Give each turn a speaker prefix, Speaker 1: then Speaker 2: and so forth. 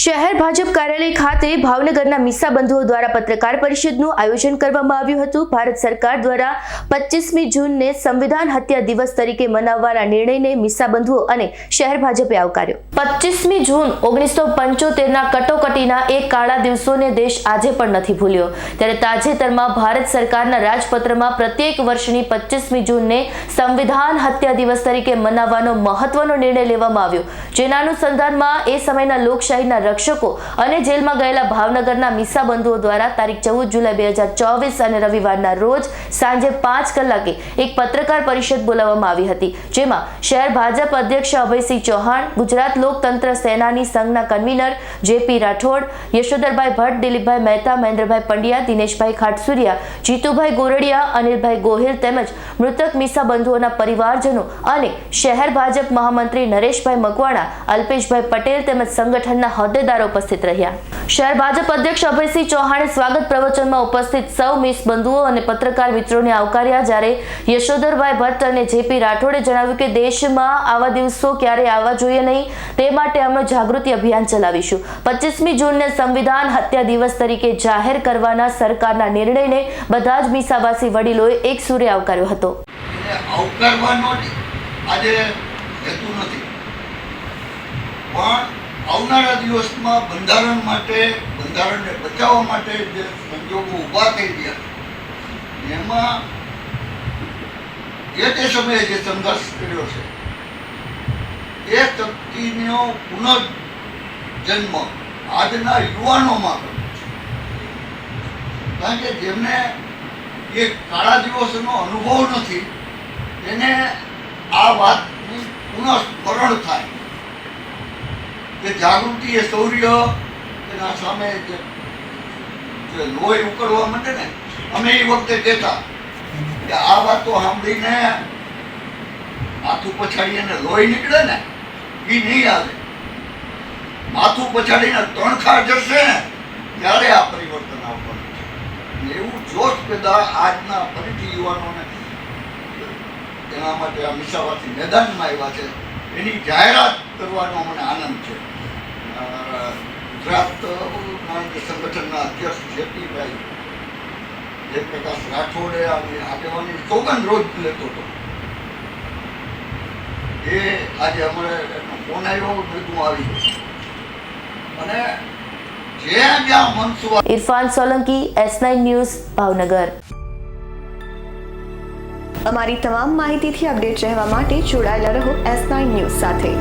Speaker 1: શહેર ભાજપ કાર્યાલય ખાતે ભાવનગરના મિસ્સા બંધુઓ દ્વારા પત્રકાર પરિષદનું આયોજન કરવામાં આવ્યું હતું. ભારત સરકાર દ્વારા પચીસમી જૂનને સંવિધાન હત્યા દિવસ તરીકે મનાવવાના નિર્ણયને મિસ્સા બંધુઓ અને શહેર ભાજપે આવકાર્યો. પચીસમી જૂન ઓગણીસો પંચોતેરના કટોકટીના એક કાળા દિવસોને દેશ આજે પણ નથી ભૂલ્યો. ત્યારે તાજેતરમાં ભારત સરકારના રાજપત્રમાં પ્રત્યેક વર્ષની પચીસમી જૂનને સંવિધાન હત્યા દિવસ તરીકે મનાવવાનો મહત્વનો નિર્ણય લેવામાં આવ્યો. જેના અનુસંધાનમાં એ સમયના લોકશાહીના રક્ષકો અને જેલમાં ગયેલા ભાવનગરના મિસ્સા બંધુઓ દ્વારા તારીખ ચૌદ જુલાઈ બે હજાર ચોવીસ અને રવિવારના રોજ સાંજે પાંચ કલાકે એક પત્રકાર પરિષદ બોલાવવામાં આવી હતી, જેમાં શહેર ભાજપ અધ્યક્ષ અભયસિંહ ચૌહાણ, ગુજરાત લોકતંત્ર સેનાની સંઘના કન્વીનર જેપી રાઠોડ યશોદરભાઈ ભટ્ટ, દિલીપભાઈ મહેતા, મહેન્દ્રભાઈ પંડ્યા, દિનેશભાઈ ખાટસુરિયા, જીતુભાઈ ગોરડિયા, અનિલભાઈ ગોહિલ તેમજ મૃતક મિસ્સા બંધુઓના પરિવારજનો અને શહેર ભાજપ મહામંત્રી નરેશભાઈ મકવાણા, અલ્પેશભાઈ પટેલ તેમજ સંગઠનના હોદ્દેદારો ઉપસ્થિત રહ્યા. શહેર ભાજપ અધ્યક્ષ અભયસિંહ ચૌહાણે સ્વાગત પ્રવચનમાં ઉપસ્થિત સૌ મિસ બંધુઓ અને પત્રકાર મિત્રોને આવકાર્યા જ્યારે યશોધરભાઈ ભટ્ટ અને જેપી રાઠોડે જણાવ્યું કે દેશમાં આવા દિવસો ક્યારેય આવવા જોઈએ નહીં તે માટે અમે જાગૃતિ અભિયાન ચલાવીશું. પચીસમી જૂનને સંવિધાન હત્યા દિવસ તરીકે જાહેર કરવાના સરકારના નિર્ણયને બધા જ મીસાવાસી વડીલોએ એક સુરે આવકાર્યો હતો.
Speaker 2: આવકારવાનો આજે હેતુ નથી. પણ આવનારા દિવસમાં બંધારણ માટે, બંધારણને બચાવવા માટે જે સંજોગો ઊભા થઈ ગયા એમાં જે તે સમયે જે સંઘર્ષ કર્યો છે, એ શક્તિનો પુનર્જન્મ આજના યુવાનોમાં કર્યો છે. કારણ કે જેમને એ કાળા દિવસનો અનુભવ નથી, એને આ વાતનું પુનઃસ્મરણ થાય. કે જાગૃતિ એ શૌર્ય એના સામે જે જે લોહી ઉકળવા માંડે ને, અમે એ વખતે કહેતા કે આ વાતો સાંભળીને માથું પછાડીને લોહી નીકળે ને એ નહીં આવે. માથું પછાડીને તણખા જશે ને, ત્યારે આ પરિવર્તન આવવાનું છે. એવું જોશ પેદા આજના ફરીથી યુવાનોને એના માટે આ મિશાવાથી મેદાનમાં આવ્યા છે. એની જાહેરાત કરવાનો મને આનંદ છે. ગુજરાત સંગઠનના અધ્યક્ષ જેપીભાઈ જયપ્રકાશ રાઠોડે આગેવાની સોગંદ રોજ લેતો હતો. એ આજે અમારે ફોન આવ્યો મેં આવી અને જ્યાં જ્યાં મનસુવા
Speaker 1: Irfan Solanki S nine news Bhavnagar.
Speaker 3: અમારી તમામ માહિતીથી અપડેટ રહેવા માટે જોડાયેલા રહો એસ નાઇન ન્યૂઝ સાથે.